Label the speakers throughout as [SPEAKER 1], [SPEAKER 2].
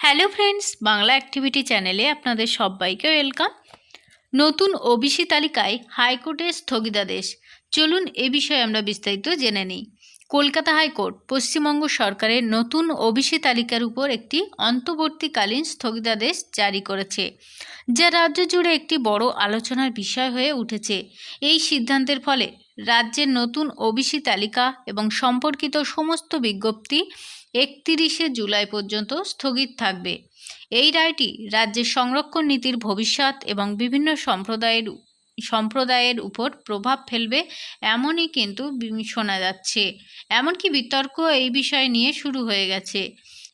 [SPEAKER 1] Hello friends Bangla activity চ্যানেলে আপনাদের সবাইকে ওয়েলকাম নতুন ওবিসি তালিকায় হাইকোর্টের স্থগিতাদেশ। চলুন এ বিষয়ে আমরা বিস্তারিত জেনে নিই। কলকাতা হাইকোর্ট পশ্চিমবঙ্গ সরকারের নতুন ওবিসি তালিকার উপর একটি অন্তর্বর্তীকালীন স্থগিতাদেশ জারি করেছে, যা রাজ্য জুড়ে একটি বড় আলোচনার বিষয় হয়ে উঠেছে। এই সিদ্ধান্তের ফলে রাজ্যের নতুন ওবিসি তালিকা এবং সম্পর্কিত সমস্ত বিজ্ঞপ্তি একতিরিশে জুলাই পর্যন্ত স্থগিত থাকবে। এই রায়টি রাজ্যের সংরক্ষণ নীতির ভবিষ্যৎ এবং বিভিন্ন সম্প্রদায়ের সম্প্রদায়ের উপর প্রভাব ফেলবে এমনই কিন্তু শোনা যাচ্ছে। এমনকি বিতর্ক এই বিষয় নিয়ে শুরু হয়ে গেছে।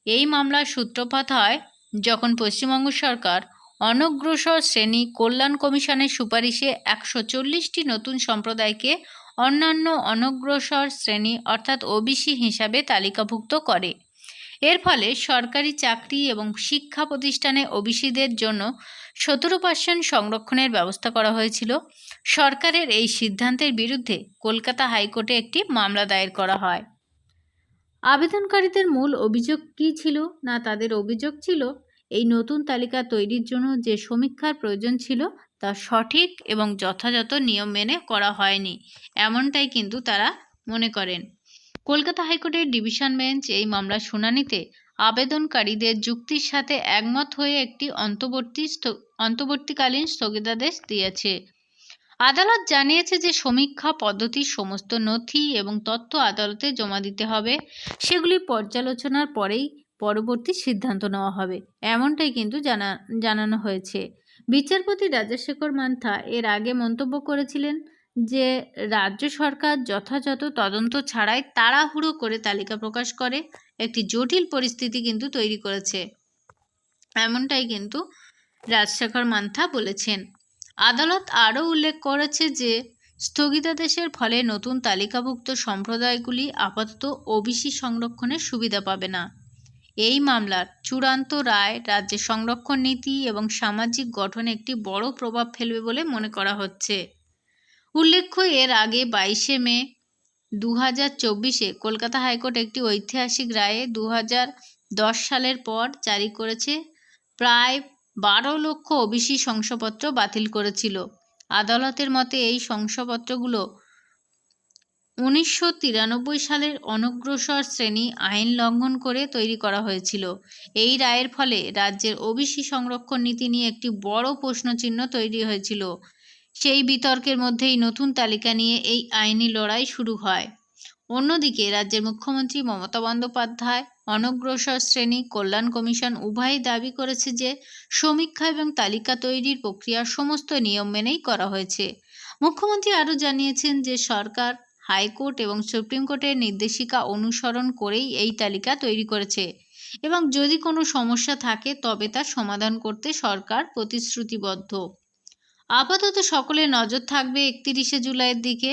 [SPEAKER 1] এই মামলার সূত্রপাত হয় যখন পশ্চিমবঙ্গ সরকার অনগ্রসর শ্রেণি কল্যাণ কমিশনের সুপারিশে একশো চল্লিশটি নতুন সম্প্রদায়কে অন্যান্য অনগ্রসর শ্রেণি অর্থাৎ ওবিসি হিসাবে তালিকাভুক্ত করে। এর ফলে সরকারি চাকরি এবং শিক্ষা প্রতিষ্ঠানে ওবিসিদের জন্য সতেরো পার্সেন্ট সংরক্ষণের ব্যবস্থা করা হয়েছিল। সরকারের এই সিদ্ধান্তের বিরুদ্ধে কলকাতা হাইকোর্টে একটি মামলা দায়ের করা হয়। আবেদনকারীদের মূল অভিযোগ কী ছিল না তাদের অভিযোগ ছিল, এই নতুন তালিকা তৈরির জন্য যে সমীক্ষার প্রয়োজন ছিল তা সঠিক এবং যথাযথ নিয়ম মেনে করা হয়নি, এমনটাই কিন্তু তারা মনে করেন। কলকাতা হাইকোর্টের ডিভিশন বেঞ্চ এই মামলার শুনানিতে আবেদনকারীদের যুক্তির সাথে একমত হয়ে একটি অন্তর্বর্তী অন্তর্বর্তীকালীন স্থগিতাদেশ দিয়েছে। আদালত জানিয়েছে যে সমীক্ষা পদ্ধতির সমস্ত নথি এবং তথ্য আদালতে জমা দিতে হবে। সেগুলি পর্যালোচনার পরেই পরবর্তী সিদ্ধান্ত নেওয়া হবে, এমনটাই কিন্তু জানা, জানানো হয়েছে। বিচারপতি রাজশেখর মান্থা এর আগে মন্তব্য করেছিলেন যে রাজ্য সরকার যথাযথ তদন্ত ছাড়াই তাড়াহুড়ো করে তালিকা প্রকাশ করে, একটি জটিল পরিস্থিতি কিন্তু তৈরি করেছে। এমনটাই কিন্তু রাজশেখর মান্থা বলেছেন। আদালত আরও উল্লেখ করেছে যে, স্থগিতাদেশের ফলে নতুন তালিকাভুক্ত সম্প্রদায়গুলি আপাতত ওবিসি সংরক্ষণের সুবিধা পাবে না। এই মামলার চূড়ান্ত রায় রাজ্যের সংরক্ষণ নীতি এবং সামাজিক গঠনে একটি বড় প্রভাব ফেলবে বলে মনে করা হচ্ছে। উল্লেখ্য, এর আগে বাইশে মে দু হাজার চব্বিশে কলকাতা হাইকোর্ট একটি ঐতিহাসিক রায়ে দু হাজার দশ সালের পর জারি করেছে, প্রায় বারো লক্ষ ওবিসি শংসাপত্র বাতিল করেছিল। আদালতের মতে, এই শংসাপত্রগুলো উনিশশো তিরানব্বই সালের অনগ্রসর শ্রেণি আইন লঙ্ঘন করে তৈরি করা হয়েছিল। এই রায়ের ফলে রাজ্যের ওবিসি সংরক্ষণ নীতি নিয়ে একটি বড় প্রশ্নচিহ্ন তৈরি হয়েছিল। সেই বিতর্কের মধ্যেই নতুন তালিকা নিয়ে এই আইনি লড়াই শুরু হয়। অন্যদিকে রাজ্যের মুখ্যমন্ত্রী মমতা বন্দ্যোপাধ্যায় অনগ্রসর শ্রেণি, কল্যাণ কমিশন উভয়ই দাবি করেছে যে সমীক্ষা এবং তালিকা তৈরির প্রক্রিয়া সমস্ত নিয়ম মেনেই করা হয়েছে। মুখ্যমন্ত্রী আরও জানিয়েছেন যে সরকার, হাইকোর্ট এবং সুপ্রিম কোর্টের নির্দেশিকা অনুসরণ করেই এই তালিকা তৈরি করেছে এবং যদি কোনো সমস্যা থাকে তবে তা সমাধান করতে সরকার প্রতিশ্রুতিবদ্ধ। আপাতত সকলের নজর থাকবে একত্রিশে জুলাইয়ের দিকে।